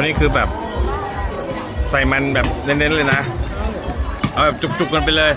วันนี้คือแบบใส่มันแบบเน้นๆเลยนะ เอาแบบจุกๆกันไปเลย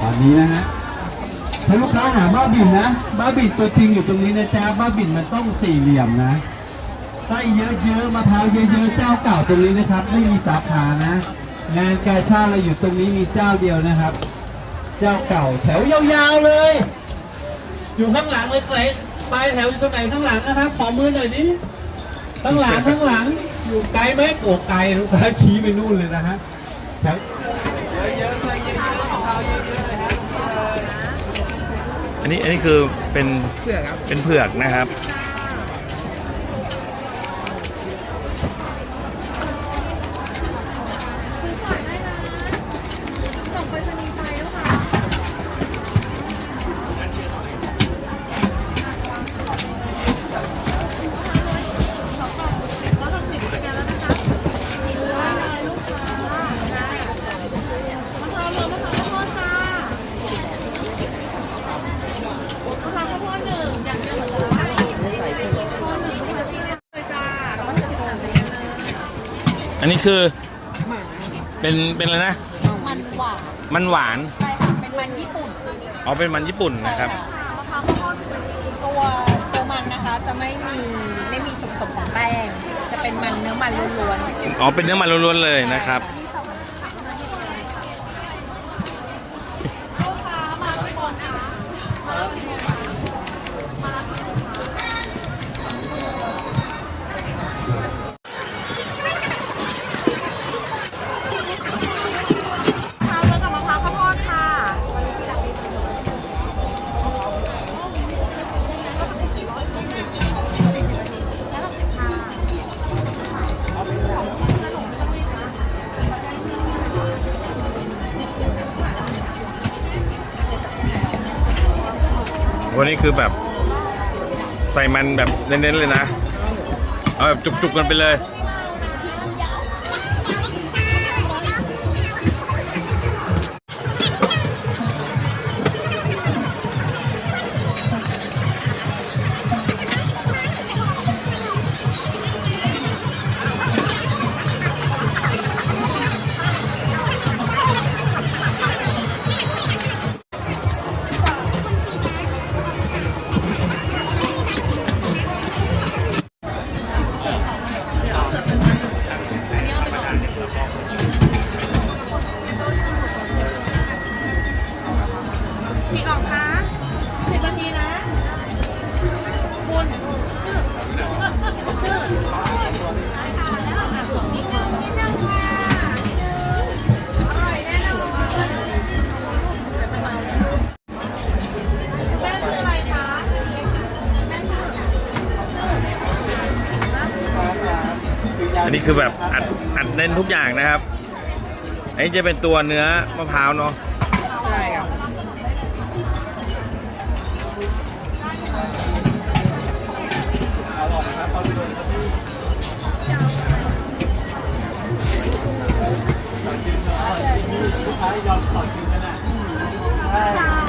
ตอนนี้นะฮะถ้าลูกค้าหาบ้าบินนะ บ้าบินตัวจริงอยู่ตรงนี้นะจ๊ะบ้าบินมันต้องสี่เหลี่ยมนะไส้เยอะๆมะพร้าวเยอะๆเจ้าเก่าตรงนี้นะครับ ไม่มีสาขานะ งานกาชาติเราอยู่ตรงนี้มีเจ้าเดียวนะครับ เจ้าเก่าแถวยาวๆเลย อยู่ข้างหลังเลยไหนปลายแถวอยู่ตรงไหนข้างหลังนะครับขอมือหน่อยดิข้างหลังข้างหลังอยู่ไกลไหมโอ้ไกลลูกค้าชี้ไปนู่นเลยนะฮะแถว อันนี้อันนี้คือเป็นเป็นเผือกนะครับ ซื้อก่อนได้นะส่งไปรษณีย์ไทยแล้วค่ะร้อยหกสิบเป็นไงแล้วนะคะได้เลยลูกค้าได้มะพร้าวรวมมะพร้าวข้าวโพดจ้ามะพร้าวข้าวโพดหนึ่งอย่างเดียวเหมือนกันใส่ข้าวโพดหนึ่งค่ะที่เลยจ้าร้อยหกสิบสามเป็นเลย อันนี้ คือ เป็นเป็นอะไรนะ มันหวานมันหวาน ใช่ค่ะเป็นมันญี่ปุ่นอ๋อ เป็นมันญี่ปุ่นนะครับ มะพร้าวข้าวโพดตัวตัวมันนะคะจะไม่มีไม่มีส่วนผสมของแป้ง จะเป็นมันเนื้อมันล้วนๆอ๋อ เป็นเนื้อมันล้วนๆเลยนะครับลู นี่คือแบบ ใส่มันแบบเน้นๆเลยนะ เอาแบบจุกๆกันไปเลย อันนี้คือแบบอัดอัดเน้นทุกอย่างนะครับ อันนี้จะเป็นตัวเนื้อมะพร้าวเนาะใช่ค่ะวลีถูกขนาดวกขนา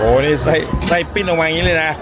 โอ้โหนี่ไส้ไส้ปิ้นออกมาอย่างนี้เลยนะ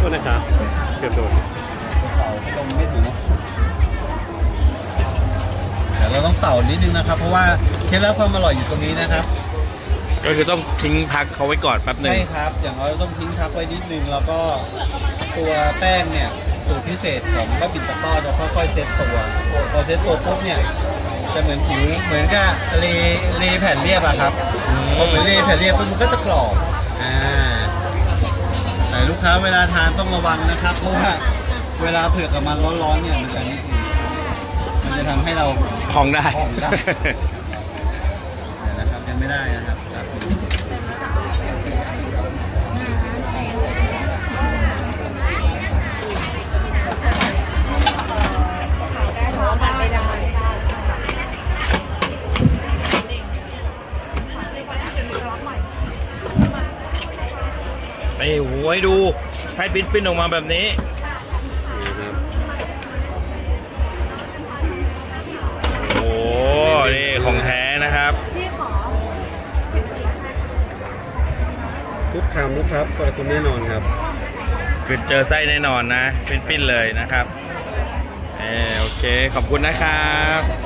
โทษนะครับเกือบโดนตรงไม่ถึงเดี๋ยวเราต้องเป่านิดนึงนะครับ เพราะว่าเคล็ดลับความอร่อยอยู่ตรงนี้นะครับ ก็คือต้องทิ้งพักเขาไว้ก่อนแป๊บหนึ่ง ใช่ครับ อย่างน้อยเราต้องทิ้งพักไว้นิดนึง แล้วก็ตัวแป้งเนี่ยสูตรพิเศษของบ้าบินตะก้อจะค่อยๆเซตตัว พอเซตตัวปุ๊บเนี่ยจะเหมือนผิวเหมือนกับเลเลแผ่นเรียบอะครับพอเหมือนเลแผ่นเรียบปุ๊บมันก็จะกรอบ อ่า แต่ลูกค้าเวลาทานต้องระวังนะครับ เพราะว่าเวลาเผือกกับมันร้อนๆเนี่ยมันจะนิดนึงมันจะทำให้เราพองได้พองได้ เดี๋ยวนะครับยังไม่ได้นะครับครับ ไอ้โหให้ดูไส้ปิ้นปิ้นออกมาแบบนี้โอ้โหนี่ของแท้นะครับทุกคำนะครับขอบคุณแน่นอนครับคือเจอไส้แน่นอนนะปิ้นปิ้นเลยนะครับเออโอเค ขอบคุณนะครับ